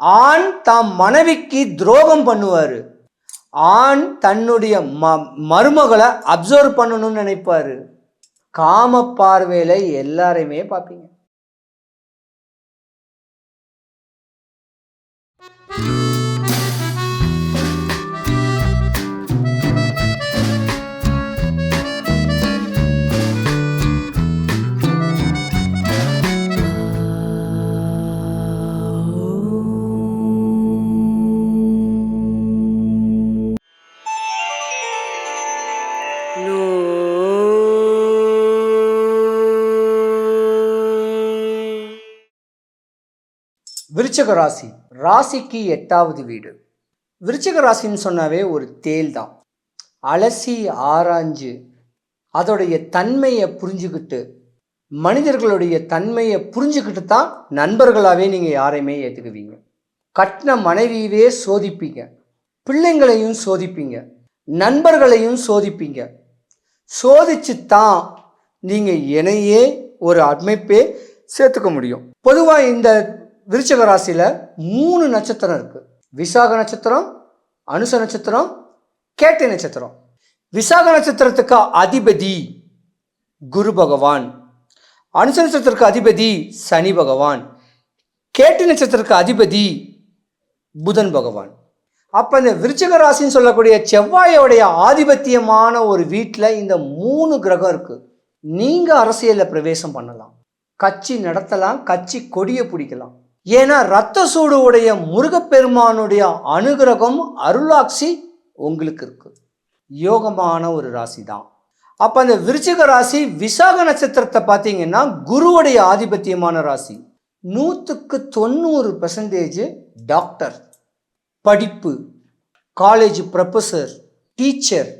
ஆண் தாம் மனைவிக்கு துரோகம் பண்ணுவார். ஆண் தன்னுடைய ம மருமகளை அப்சர்வ் பண்ணணும்னு நினைப்பாரு. காம பார்வையில் எல்லாரையுமே பார்ப்பீங்க. விருச்சக ராசி. ராசிக்கு எட்டாவது வீடு. விருச்சக ராசின்னு சொன்னாவே ஒரு தேல் தான். அலசி ஆராய்ஞ்சு அதோடைய தன்மையை புரிஞ்சுக்கிட்டு மனிதர்களுடைய தன்மையை புரிஞ்சுக்கிட்டு தான் நண்பர்களாகவே நீங்கள் யாரையுமே ஏற்றுக்குவீங்க கட்டின மனைவியவே சோதிப்பீங்க. பிள்ளைங்களையும் சோதிப்பீங்க. நண்பர்களையும் சோதிப்பீங்க. சோதிச்சு தான் நீங்கள் இணையே ஒரு அமைப்பே சேர்த்துக்க முடியும். பொதுவாக இந்த விருச்சக ராசியில் மூணு நட்சத்திரம் இருக்குது விசாக நட்சத்திரம் அனுச நட்சத்திரம் கேட்டை நட்சத்திரம். விசாக நட்சத்திரத்துக்கு அதிபதி குரு பகவான். அனுச நட்சத்திரத்துக்கு அதிபதி சனி பகவான். கேட்டு நட்சத்திரத்துக்கு அதிபதி புதன் பகவான். அப்போ இந்த விருச்சக ராசின்னு சொல்லக்கூடிய செவ்வாயோடைய ஆதிபத்தியமான ஒரு வீட்டில் இந்த மூணு கிரகம் இருக்குது நீங்கள் அரசியலில் பிரவேசம் பண்ணலாம். கட்சி நடத்தலாம் கட்சி கொடியை பிடிக்கலாம். ஏன்னா ரத்த சூடு உடைய முருகப்பெருமானுடைய அனுகிரகம் அருளாட்சி உங்களுக்கு இருக்கு. யோகமான ஒரு ராசி தான் அப்போ அந்த விருச்சிக ராசி விசாக நட்சத்திரத்தை பார்த்தீங்கன்னா குருவுடைய ஆதிபத்தியமான ராசி. நூற்றுக்கு தொண்ணூறு பெர்சன்டேஜ் டாக்டர் படிப்பு காலேஜ் ப்ரொஃபஸர் டீச்சர்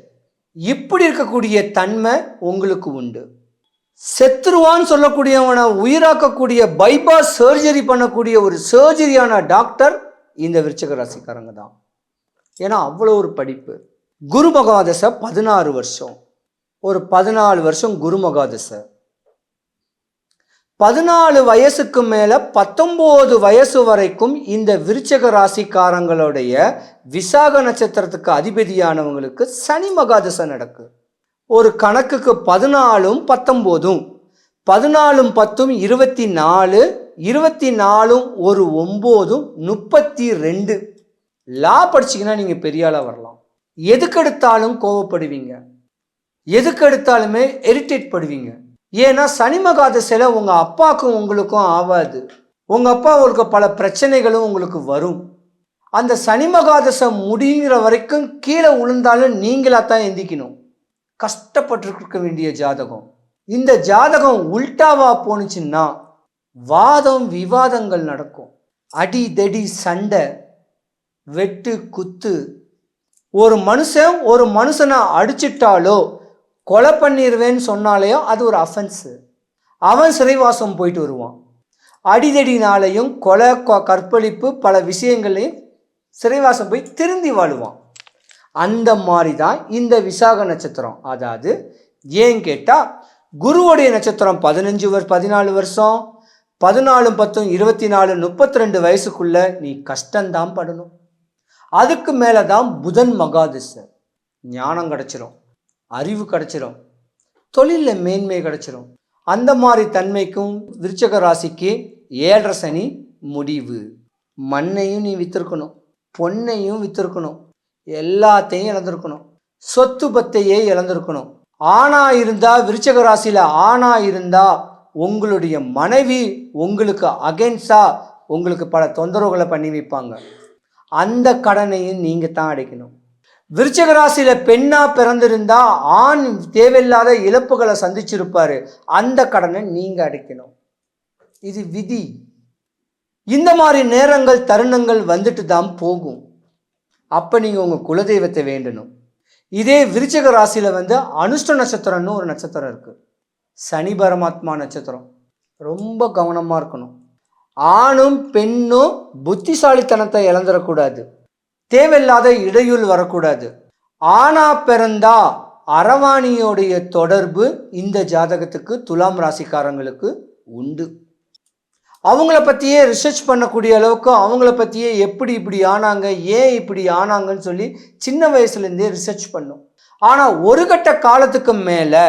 இப்படி இருக்கக்கூடிய தன்மை உங்களுக்கு உண்டு. செத்துருவான்னு சொல்லக்கூடியவனை உயிராக்கக்கூடிய பைபாஸ் சர்ஜரி பண்ணக்கூடிய ஒரு சர்ஜரியான டாக்டர் இந்த விருச்சக ராசிக்காரங்க தான். ஏன்னா அவ்வளோ ஒரு படிப்பு. குரு மகாதசை பதினாறு வருஷம். ஒரு பதினாலு வருஷம் குரு மகாதசை. பதினாலு வயசுக்கு மேலே பத்தொம்போது வயசு வரைக்கும் இந்த விருச்சக ராசிக்காரங்களுடைய விசாக நட்சத்திரத்துக்கு அதிபதியானவங்களுக்கு சனி மகாதசை நடக்கு. ஒரு கணக்குக்கு பதினாலும் பத்தொம்போதும் பதினாலும் பத்தும் இருபத்தி நாலு இருபத்தி நாலும் ஒரு ஒம்போதும் முப்பத்தி ரெண்டு லா படிச்சிங்கன்னா நீங்கள் பெரிய ஆளாக வரலாம். எதுக்கெடுத்தாலும் கோவப்படுவீங்க. எதுக்கெடுத்தாலுமே எரிட்டேட் படுவீங்க. ஏன்னா சனிமகாதசையில் உங்கள் அப்பாவுக்கும் உங்களுக்கும் ஆகாது உங்கள் அப்பா உங்களுக்கு பல பிரச்சனைகளும் உங்களுக்கு வரும். அந்த சனிமகாதசை முடிகிற வரைக்கும் கீழே விழுந்தாலும் நீங்களாக தான் எந்திக்கணும். கஷ்டப்பட்டுருக்க வேண்டிய ஜாதகம். இந்த ஜாதகம் உல்டாவா போணுச்சுன்னா வாதம் விவாதங்கள் நடக்கும். அடி தடி சண்டை வெட்டு குத்து. ஒரு மனுஷன் ஒரு மனுஷனை அடிச்சிட்டாலோ கொலை பண்ணிடுவேன்னு சொன்னாலேயோ அது ஒரு அஃபென்ஸு அவன் சிறைவாசம் போயிட்டு வருவான். அடிதடினாலையும் கொலை கொ- கற்பழிப்பு பல விஷயங்களையும் சிறைவாசம் போய் திருந்தி வாழுவான். அந்த மாதிரி தான் இந்த விசாக நட்சத்திரம். அதாவது ஏன் கேட்டால் குருவுடைய நட்சத்திரம் பதினஞ்சு வர் பதினாலு வருஷம் பதினாலும் பத்தும் இருபத்தி நாலு முப்பத்தி ரெண்டு வயசுக்குள்ள நீ கஷ்டம்தான் படணும். அதுக்கு மேலே தான் புதன் மகாதிசை. ஞானம் கிடச்சிரும் அறிவு கிடச்சிரும் தொழிலில் மேன்மை கிடச்சிரும். அந்த மாதிரி தன்மைக்கும் விருச்சக ராசிக்கு ஏழரை சனி முடிவு. மண்ணையும் நீ வித்திருக்கணும் பொன்னையும் வித்திருக்கணும். எல்லாத்தையும் இழந்திருக்கணும். சொத்து பத்தையே இழந்திருக்கணும். ஆணா இருந்தா விருச்சக ராசியில ஆணா இருந்தா உங்களுடைய மனைவி உங்களுக்கு அகென்ஸ்டா உங்களுக்கு பல தொந்தரவுகளை பண்ணி வைப்பாங்க. அந்த கடனையும் நீங்க தான் அடைக்கணும். விருச்சக ராசியில பெண்ணா பிறந்திருந்தா ஆண் தேவையில்லாத இழப்புகளை சந்திச்சிருப்பாரு. அந்த கடனை நீங்க அடைக்கணும். இது விதி. இந்த மாதிரி நேரங்கள் தருணங்கள் வந்துட்டு தான் போகும். அப்போ நீங்கள் உங்கள் குலதெய்வத்தை வேண்டணும். இதே விருச்சக ராசியில் வந்து அனுஷ்ட நட்சத்திரம்னு ஒரு நட்சத்திரம் இருக்குது சனி பரமாத்மா நட்சத்திரம். ரொம்ப கவனமாக இருக்கணும். ஆணும் பெண்ணும் புத்திசாலித்தனத்தை இழந்துடக்கூடாது தேவையில்லாத இடையூள் வரக்கூடாது. ஆணா பிறந்தா அரவாணியோடைய தொடர்பு இந்த ஜாதகத்துக்கு துலாம் ராசிக்காரங்களுக்கு உண்டு. அவங்கள பற்றியே ரிசர்ச் பண்ணக்கூடிய அளவுக்கு அவங்கள பற்றியே எப்படி இப்படி ஆனாங்க ஏன் இப்படி ஆனாங்கன்னு சொல்லி சின்ன வயசுலேருந்தே ரிசர்ச் பண்ணும். ஆனால் ஒரு கட்ட காலத்துக்கு மேலே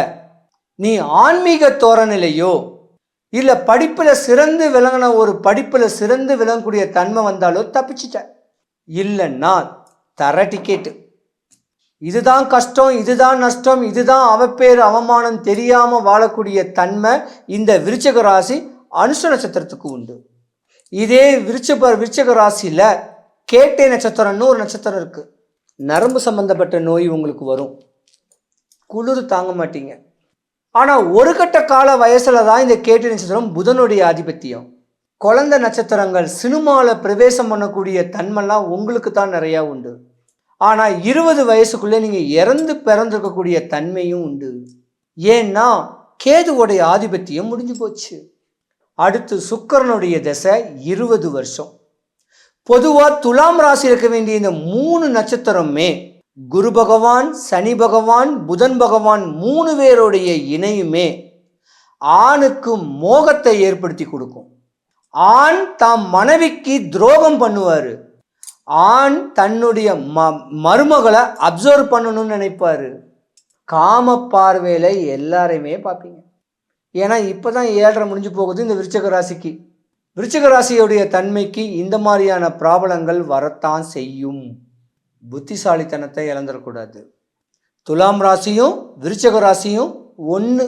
நீ ஆன்மீக தோரணிலையோ இல்லை படிப்பில் சிறந்து விளங்கின ஒரு படிப்பில் சிறந்து விளங்கக்கூடிய தன்மை வந்தாலோ தப்பிச்சிட்ட. இல்லைன்னா தர டிக்கெட்டு இதுதான் கஷ்டம் இதுதான் நஷ்டம் இதுதான் அவப்பேர் அவமானம் தெரியாமல் வாழக்கூடிய தன்மை இந்த விருச்சக ராசி அனுஷ நட்சத்திரத்துக்கு உண்டு. இதே விருச்சப விருச்சக ராசியில் கேட்டை நட்சத்திரம்னு ஒரு நட்சத்திரம் இருக்குது நரம்பு சம்பந்தப்பட்ட நோய் உங்களுக்கு வரும். குளிர் தாங்க மாட்டீங்க. ஆனால் ஒரு கட்ட கால வயசில் தான் இந்த கேட்டை நட்சத்திரம் புதனுடைய ஆதிபத்தியம். குழந்தை நட்சத்திரங்கள் சினிமாவில் பிரவேசம் பண்ணக்கூடிய தன்மைலாம் உங்களுக்கு தான் நிறையா உண்டு. ஆனால் இருபது வயசுக்குள்ளே நீங்கள் இறந்து பிறந்திருக்கக்கூடிய தன்மையும் உண்டு. ஏன்னா கேதுவோடைய ஆதிபத்தியம் முடிஞ்சு போச்சு. அடுத்து சுக்கரனுடைய தசை இருபது வருஷம். பொதுவாக துலாம் ராசி இருக்க வேண்டிய இந்த மூணு நட்சத்திரமே குரு பகவான் சனி பகவான் புதன் பகவான் மூணு பேருடைய இணையுமே ஆணுக்கு மோகத்தை ஏற்படுத்தி கொடுக்கும். ஆண் தாம் மனைவிக்கு துரோகம் பண்ணுவார். ஆண் தன்னுடைய ம மருமகளை அப்சர்வ் பண்ணணும்னு நினைப்பாரு. காம பார்வையில் எல்லாரையுமே பார்ப்பீங்க. ஏன்னா இப்போ தான் ஏழரை முடிஞ்சு போகுது இந்த விருச்சக ராசிக்கு. விருச்சக ராசியுடைய தன்மைக்கு இந்த மாதிரியான ப்ராப்ளங்கள் வரத்தான் செய்யும். புத்திசாலித்தனத்தை இழந்துடக்கூடாது. துலாம் ராசியும் விருச்சக ராசியும் ஒன்று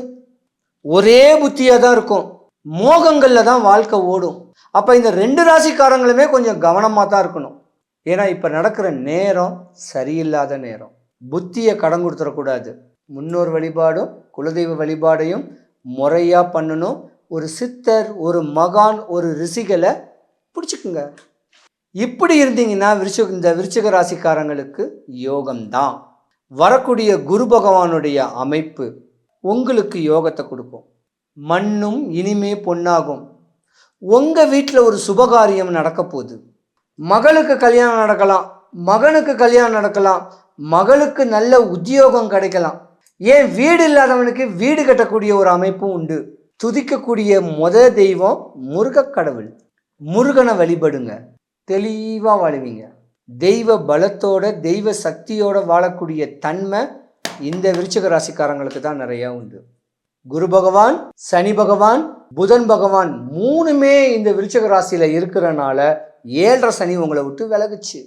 ஒரே புத்தியாக தான் இருக்கும். மோகங்களில் தான் வாழ்க்கை ஓடும். அப்போ இந்த ரெண்டு ராசிக்காரங்களுமே கொஞ்சம் கவனமாக தான் இருக்கணும். ஏன்னா இப்போ நடக்கிற நேரம் சரியில்லாத நேரம். புத்தியை கடன் கொடுத்துடக்கூடாது. முன்னோர் வழிபாடும் குலதெய்வ வழிபாடையும் முறையாக பண்ணணும். ஒரு சித்தர் ஒரு மகான் ஒரு ரிஷிகளை பிடிச்சிக்குங்க. இப்படி இருந்தீங்கன்னா விருச்ச இந்த விருச்சிக ராசிக்காரங்களுக்கு யோகம்தான். வரக்கூடிய குரு பகவானுடைய அமைப்பு உங்களுக்கு யோகத்தை கொடுக்கும். மண்ணும் இனிமே பொன்னாகும். உங்கள் வீட்டில் ஒரு சுபகாரியம் நடக்க போகுது. மகளுக்கு கல்யாணம் நடக்கலாம் மகனுக்கு கல்யாணம் நடக்கலாம் மகளுக்கு நல்ல உத்தியோகம் கிடைக்கலாம். ஏன் வீடு இல்லாதவனுக்கு வீடு கட்டக்கூடிய ஒரு அமைப்பும் உண்டு. துதிக்கக்கூடிய முத தெய்வம் முருகக் கடவுள். முருகனை வழிபடுங்க. தெளிவாக வாழுவீங்க. தெய்வ பலத்தோட தெய்வ சக்தியோட வாழக்கூடிய தன்மை இந்த விருச்சிக ராசிக்காரங்களுக்கு தான் நிறையா உண்டு. குரு பகவான் சனி பகவான் புதன் பகவான் மூணுமே இந்த விருச்சிக ராசியில் இருக்கிறனால ஏழரை சனி உங்களை விட்டு விலகுச்சு.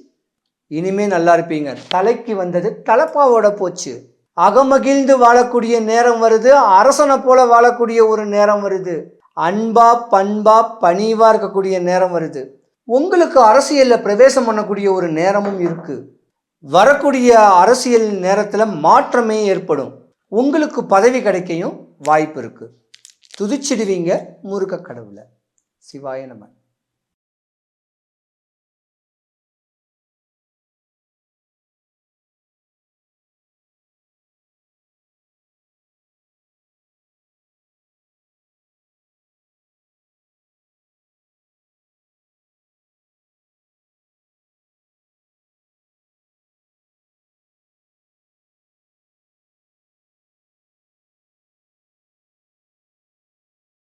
இனிமே நல்லா இருப்பீங்க. தலைக்கு வந்தது தலப்பாவோட போச்சு. அகமகிழ்ந்து வாழக்கூடிய நேரம் வருது அரசனை போல வாழக்கூடிய ஒரு நேரம் வருது. அன்பா பண்பா பணிவா இருக்கக்கூடிய நேரம் வருது. உங்களுக்கு அரசியலில் பிரவேசம் பண்ணக்கூடிய ஒரு நேரமும் இருக்கு. வரக்கூடிய அரசியல் நேரத்தில் மாற்றமே ஏற்படும். உங்களுக்கு பதவி கிடைக்கையும் வாய்ப்பு இருக்கு. துதிச்சிடுவீங்க முருக கடவுளை. சிவாய நமன்